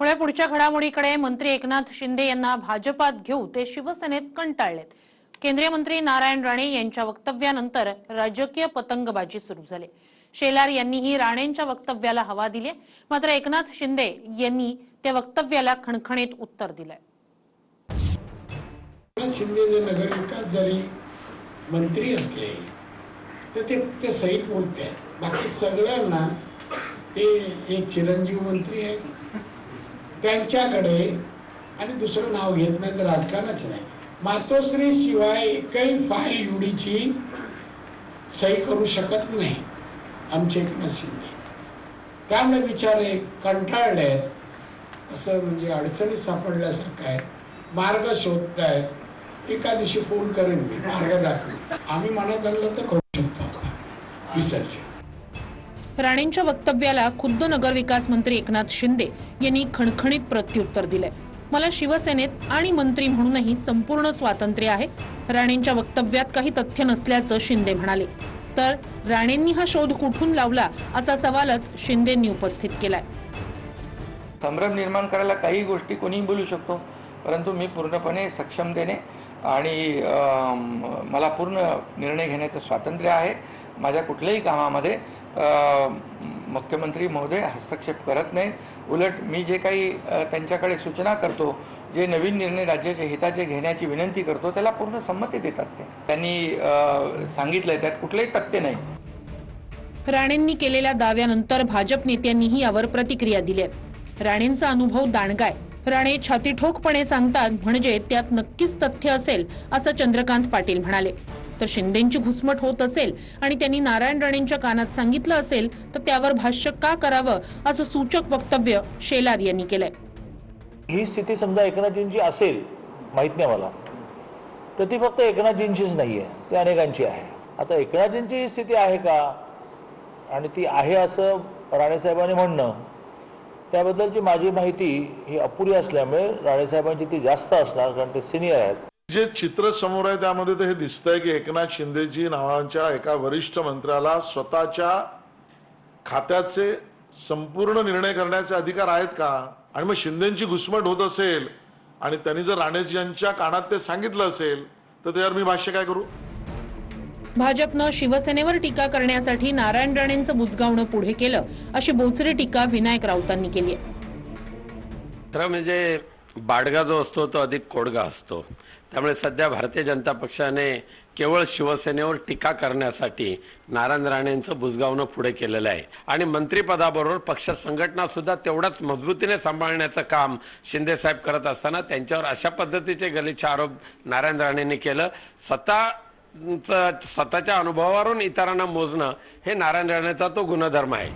पुढे पुढच्या घडामोडीकडे मंत्री एकनाथ शिंदे यांना भाजपात घेऊ ते शिवसेनेत कंटाळलेत. केंद्रीय मंत्री नारायण राणे यांच्या वक्तव्यानंतर राजकीय पतंगबाजी सुरू झाली. शेलार यांनीही राणेंच्या वक्तव्याला हवा दिली. मात्र एकनाथ शिंदे यांनी त्या वक्तव्याला खणखणीत उत्तर दिलंय. शिंदे जर नगरविकास झाली मंत्री असले तर ते ते सही पुरते बाकी सगळ्यांना ते एक चिरंजीव मंत्री आहेत. त्यांच्याकडे आणि दुसरं नाव घेत नाही तर राजकारणच नाही. मातोश्री शिवाय एकही फाईल युडीची सही करू शकत नाही. आमचे एकनाथ शिंदे त्यामुळे एक कंटाळले आहेत. असं म्हणजे अडचणीत सापडल्यासारखं आहे. मार्ग शोधताय एका दिवशी फोन करेन मी. मार्ग दाखवेन. आम्ही मनात आणलं तर करू शकतो विसर्जन. राणेंच्या वक्तव्याला खुद्द नगरविकास मंत्री एकनाथ शिंदे यांनी खणखणीत प्रत्युत्तर दिलंय. मला शिवसेनेत आणि मंत्री म्हणूनही संपूर्ण स्वातंत्र्य आहे. राणेंच्या वक्तव्यात काही तथ्य नसल्याचं शिंदे म्हणाले. तर राणेंनी हा शोध कुठून लावला असा सवालच शिंदेंनी उपस्थित केलाय. संभ्रम निर्माण करायला काही गोष्टी कोणीही बोलू शकतो. परंतु मी पूर्णपणे सक्षमतेने आणि मला पूर्ण निर्णय घेण्याचं स्वातंत्र्य आहे. माझ्या कुठल्याही कामामध्ये मुख्यमंत्री महोदय हस्तक्षेप करत नाहीत. उलट मी जे काही त्यांच्याकडे सूचना करतो जे नवीन निर्णय राज्याच्या हिताचे घेण्याची विनंती करतो त्याला पूर्ण संमती देतात ते. त्यांनी सांगितलं सांगितलंय त्यात कुठलंही तथ्य नाही. राणेंनी केलेल्या दाव्यानंतर भाजप नेत्यांनीही यावर प्रतिक्रिया दिल्या राणेंचा अनुभव दाणगाय राणे छाती ठोकपणे सांगतात म्हणजे त्यात नक्कीच तथ्य असेल असं चंद्रकांत पाटील म्हणाले. तर शिंदेची घुसमट होत असेल आणि त्यांनी नारायण राणेंच्या कानात सांगितलं असेल तर त्यावर भाष्य का करावं असं सूचक वक्तव्य शेलार यांनी केलंय. ही स्थिती समजा एकनाथजींची असेल माहीत नाही मला तर ती फक्त एकनाथजींचीच नाही आहे ती अनेकांची आहे. आता एकनाथजींची ही स्थिती आहे का? आणि ती आहे असं राणेसाहेबांनी म्हणणं त्याबद्दलची माझी माहिती ही अपुरी असल्यामुळे राणेसाहेबांची ती जास्त असणार कारण ते सिनियर आहेत. जे चित्र समोर आहे त्यामध्ये तर हे दिसतंय की एकनाथ शिंदेजी नावाच्या एका वरिष्ठ मंत्र्याला स्वतःच्या खात्याचे संपूर्ण निर्णय करण्याचे अधिकार आहेत का? आणि मग शिंदेची घुसमट होत असेल आणि त्यांनी जर राणेजी यांच्या कानात ते सांगितलं असेल तर त्यावर मी भाष्य काय करू? भाजपनं शिवसेनेवर टीका करण्यासाठी नारायण राणेंचं बुजगावणं पुढे केलं अशी बोचरी टीका विनायक राऊतांनी केली आहे. खरं म्हणजे बाडगा जो असतो तो अधिक कोडगा असतो. त्यामुळे सध्या भारतीय जनता पक्षाने केवळ शिवसेनेवर टीका करण्यासाठी नारायण राणेंचं बुजगावणं पुढे केलेलं आहे. आणि मंत्रिपदाबरोबर पक्ष संघटना सुद्धा तेवढाच मजबूतीने सांभाळण्याचं काम शिंदेसाहेब करत असताना त्यांच्यावर अशा पद्धतीचे गलिच्छ आरोप नारायण राणेंनी केलं. स्वतः स्वतःच्या अनुभवावरून इतरांना मोजणं हे नारायण राणेचा तो गुणधर्म आहे.